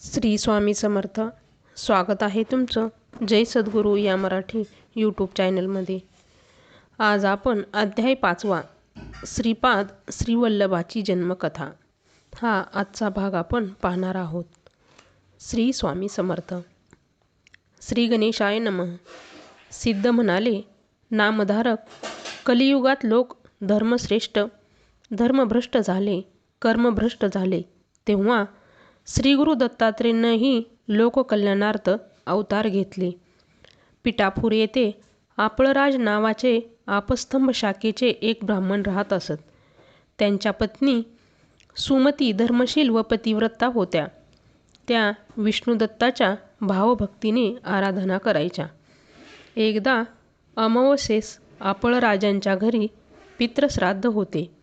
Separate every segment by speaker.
Speaker 1: श्री स्वामी समर्थ. स्वागत आहे तुमचं जय सद्गुरू या मराठी यूट्यूब चॅनलमध्ये आज आपण अध्याय पाचवा श्रीपाद श्रीवल्लभाची जन्मकथा. हा आजचा भाग आपण पाहणार आहोत. श्री स्वामी समर्थ. श्री गणेशाय नमः. सिद्ध म्हणाले नामधारक कलियुगात लोक धर्मश्रेष्ठ धर्मभ्रष्ट झाले कर्मभ्रष्ट झाले तेव्हा श्रीगुरु गुरु लोककल्याणार्थ अवतार घेतले. पिठापूर येथे आपळराज नावाचे आपस्तंभ शाखेचे एक ब्राह्मण राहत असत. त्यांच्या पत्नी सुमती धर्मशील व पतिव्रता होत्या. त्या विष्णुदत्ताच्या भावभक्तीने आराधना करायच्या. एकदा अमावस्येस आपळराजांच्या घरी पितृश्राद्ध होते.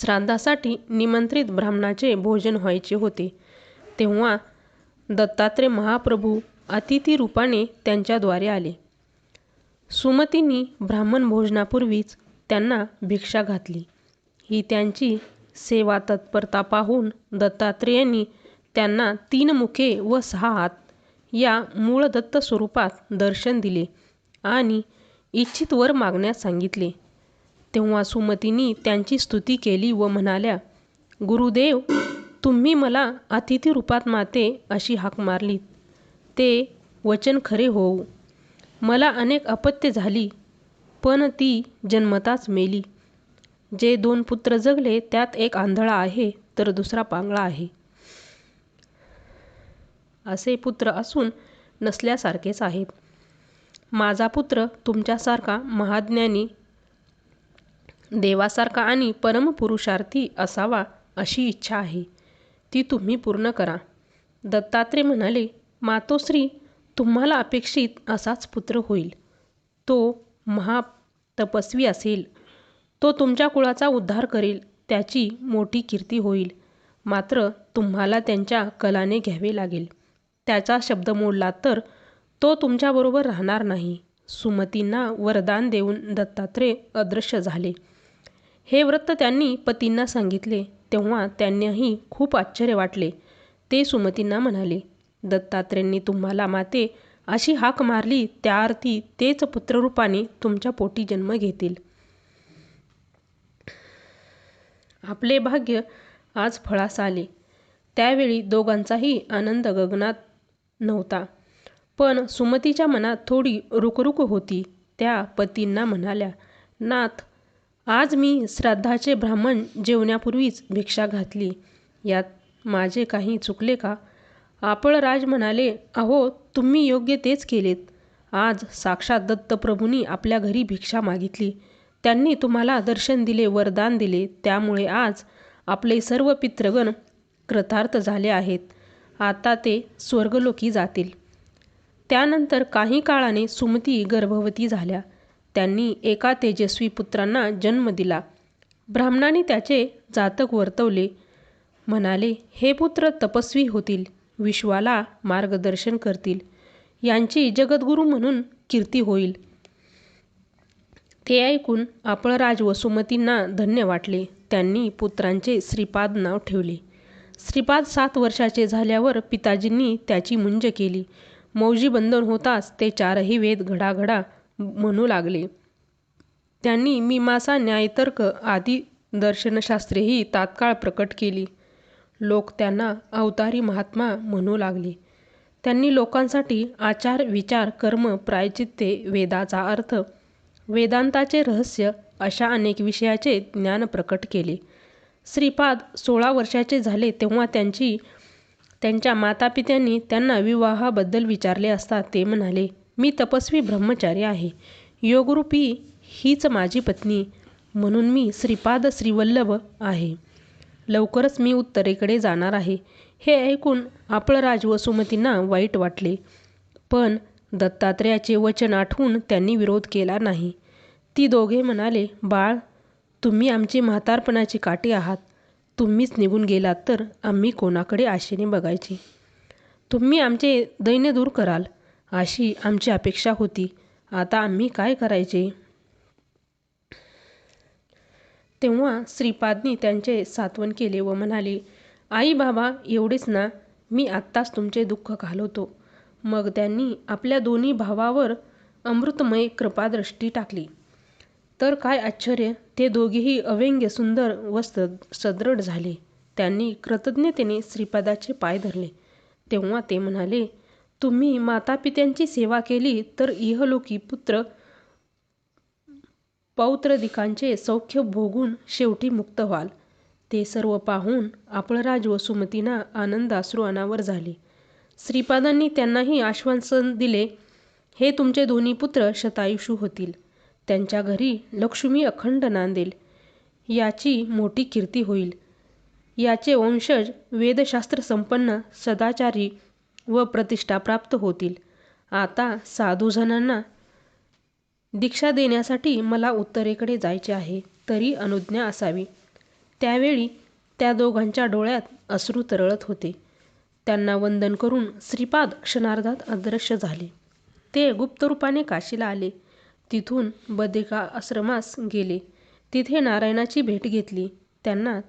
Speaker 1: श्राद्धासाठी निमंत्रित ब्राह्मणाचे भोजन व्हायचे होते. तेव्हा दत्तात्रय महाप्रभू अतिथी रूपाने त्यांच्याद्वारे आले. सुमतींनी ब्राह्मण भोजनापूर्वीच त्यांना भिक्षा घातली. ही त्यांची सेवा तत्परता पाहून दत्तात्रेयांनी त्यांना तीन मुखे व सहा हात या मूळ दत्त स्वरूपात दर्शन दिले आणि इच्छित वर मागण्यास सांगितले. तेव्हा सुमतींनी त्यांची स्तुती केली व म्हणाल्या गुरुदेव तुम्ही मला अतिथी रूपात माते अशी हाक मारलीत. ते वचन खरे होऊ. मला अनेक अपत्ये झाली पण ती जन्मताच मेली. जे दोन पुत्र जगले त्यात एक आंधळा आहे तर दुसरा पांगळा आहे. असे पुत्र असून नसल्यासारखेच आहेत. माझा पुत्र तुमच्यासारखा महाज्ञानी देवासारखा आणि परमपुरुषार्थी असावा अशी इच्छा आहे. ती तुम्ही पूर्ण करा. दत्तात्रेय म्हणाले मातोश्री तुम्हाला अपेक्षित असाच पुत्र होईल. तो महातपस्वी असेल. तो तुमच्या कुळाचा उद्धार करेल. त्याची मोठी कीर्ती होईल. मात्र तुम्हाला त्यांच्या कलाने घ्यावे लागेल. त्याचा शब्द मोडला तर तो तुमच्याबरोबर राहणार नाही. सुमतींना वरदान देऊन दत्तात्रेय अदृश्य झाले. हे व्रत त्यांनी पतींना सांगितले तेव्हा त्यांनाही खूप आश्चर्य वाटले. ते सुमतींना म्हणाले दत्तात्रेंनी तुम्हाला माते अशी हाक मारली त्या अर्थी तेच पुत्ररूपाने तुमच्या पोटी जन्म घेतील. आपले भाग्य आज फळास आले. त्यावेळी दोघांचाही आनंद गगनात नव्हता. पण सुमतीच्या मनात थोडी रुकरुक होती. त्या पतींना म्हणाल्या नाथ आज मी श्राद्धाचे ब्राह्मण जेवण्यापूर्वीच भिक्षा घातली. यात माझे काही चुकले का? आपळराज म्हणाले अहो तुम्ही योग्य तेच केलेत. आज साक्षात दत्तप्रभूंनी आपल्या घरी भिक्षा मागितली. त्यांनी तुम्हाला दर्शन दिले वरदान दिले. त्यामुळे आज आपले सर्व पितृगण कृतार्थ झाले आहेत. आता ते स्वर्गलोकी जातील. त्यानंतर काही काळाने सुमती गर्भवती झाल्या. त्यांनी एका तेजस्वी पुत्रांना जन्म दिला. ब्राह्मणाने त्याचे जातक वर्तवले. म्हणाले हे पुत्र तपस्वी होतील विश्वाला मार्गदर्शन करतील. यांची जगद्गुरू म्हणून कीर्ती होईल. ते ऐकून आपळराज व सुमतींना धन्य वाटले. त्यांनी पुत्रांचे श्रीपाद नाव ठेवले. श्रीपाद सात वर्षाचे झाल्यावर पिताजींनी त्याची मुंज केली. मौजी बंधन होताच ते चारही वेद घडाघडा म्हणू लागले. त्यांनी मीमांसा न्यायतर्क आदी दर्शनशास्त्रेही तात्काळ प्रकट केली. लोक त्यांना अवतारी महात्मा म्हणू लागले. त्यांनी लोकांसाठी आचार विचार कर्म प्रायचित्ते वेदाचा अर्थ वेदांताचे रहस्य अशा अनेक विषयाचे ज्ञान प्रकट केले. श्रीपाद सोळा वर्षाचे झाले तेव्हा त्यांची त्यांच्या मातापित्यांनी त्यांना विवाहाबद्दल विचारले असता ते म्हणाले मी तपस्वी ब्रह्मचारी आहे. योगरूपी हीच माझी पत्नी म्हणून मी श्रीपाद श्रीवल्लभ आहे. लवकरच मी उत्तरेकडे जाणार आहे. हे ऐकून आपळराज व सुमतींना वाईट वाटले. पण दत्तात्रेयाचे वचन आठवून त्यांनी विरोध केला नाही. ती दोघे म्हणाले बाळ तुम्ही आमची म्हातारपणाची काठी आहात. तुम्हीच निघून गेलात तर आम्ही कोणाकडे आशेने बघायचे. तुम्ही आमचे दैन्य दूर कराल. अशी आमची अपेक्षा होती. आता आम्ही काय करायचे? तेव्हा श्रीपादनी त्यांचे सात्वन केले व म्हणाले आई बाबा एवढेच ना. मी आत्ताच तुमचे दुःख घालवतो. मग त्यांनी आपल्या दोन्ही भावावर अमृतमय कृपादृष्टी टाकली. तर काय आश्चर्य ते दोघेही अव्यंग्य सुंदर व सदृढ झाले. त्यांनी कृतज्ञतेने श्रीपादाचे पाय धरले. तेव्हा ते म्हणाले तुम्ही मातापित्यांची सेवा केली तर इहलोकी पुत्र पौत्रदिकांचे सौख्य भोगून शेवटी मुक्त व्हाल. ते सर्व पाहून आपळराज व सुमतींना आनंदाश्रू अनावर झाले. श्रीपादांनी त्यांनाही आश्वासन दिले हे तुमचे दोन्ही पुत्र शतायुषू होतील. त्यांच्या घरी लक्ष्मी अखंड नांदेल. याची मोठी कीर्ती होईल. याचे वंशज वेदशास्त्र संपन्न सदाचारी व प्रतिष्ठा प्राप्त होतील. आता साधूजनांना दीक्षा देण्यासाठी मला उत्तरेकडे जायचे आहे तरी अनुज्ञा असावी. त्यावेळी त्या दोघांच्या डोळ्यात अश्रू तरळत होते. त्यांना वंदन करून श्रीपाद क्षणार्धात अदृश्य झाले. ते गुप्तरूपाने काशीला आले. तिथून बदिका आश्रमास गेले. तिथे नारायणाची भेट घेतली. त्यांना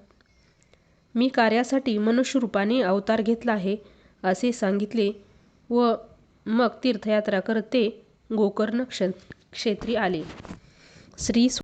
Speaker 1: मी कार्यासाठी मनुष्यरूपाने अवतार घेतला आहे. असे सांगितले व मग तीर्थयात्रा करत. ते गोकर्ण क्षेत्री आले. श्री